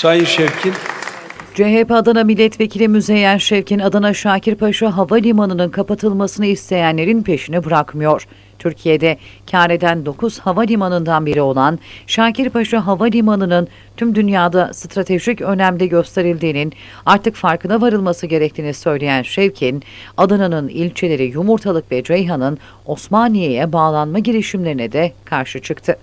Sayın Şevkin. CHP Adana Milletvekili Müzeyyen Şevkin Adana Şakirpaşa Havalimanı'nın kapatılmasını isteyenlerin peşini bırakmıyor. Türkiye'de kar eden 9 havalimanından biri olan Şakirpaşa Havalimanı'nın tüm dünyada stratejik önemde gösterildiğinin artık farkına varılması gerektiğini söyleyen Şevkin, Adana'nın ilçeleri Yumurtalık ve Ceyhan'ın Osmaniye'ye bağlanma girişimlerine de karşı çıktı.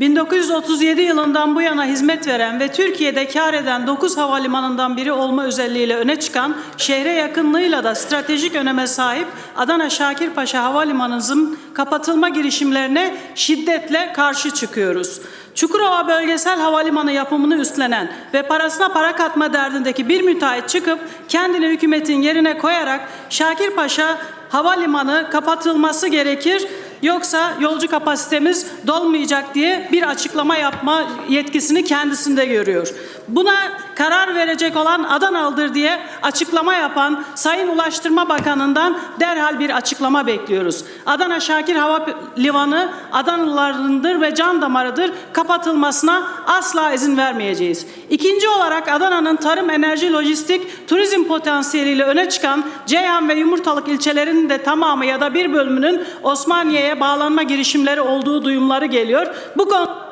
1937 yılından bu yana hizmet veren ve Türkiye'de kar eden 9 havalimanından biri olma özelliğiyle öne çıkan, şehre yakınlığıyla da stratejik öneme sahip Adana Şakirpaşa Havalimanı'nın kapatılma girişimlerine şiddetle karşı çıkıyoruz. Çukurova Bölgesel Havalimanı yapımını üstlenen ve parasına para katma derdindeki bir müteahhit çıkıp kendini hükümetin yerine koyarak Şakirpaşa Havalimanı kapatılması gerekir Yoksa yolcu kapasitemiz dolmayacak diye bir açıklama yapma yetkisini kendisinde görüyor. Buna karar verecek olan Adanalıdır diye açıklama yapan Sayın Ulaştırma Bakanı'ndan derhal bir açıklama bekliyoruz. Adana Şakir Hava Limanı Adanalılarındır ve can damarıdır. Kapatılmasına asla izin vermeyeceğiz. İkinci olarak Adana'nın tarım, enerji, lojistik, turizm potansiyeliyle öne çıkan Ceyhan ve Yumurtalık ilçelerinin de tamamı ya da bir bölümünün Osmaniye'ye bağlanma girişimleri olduğu duyumları geliyor. Bu konu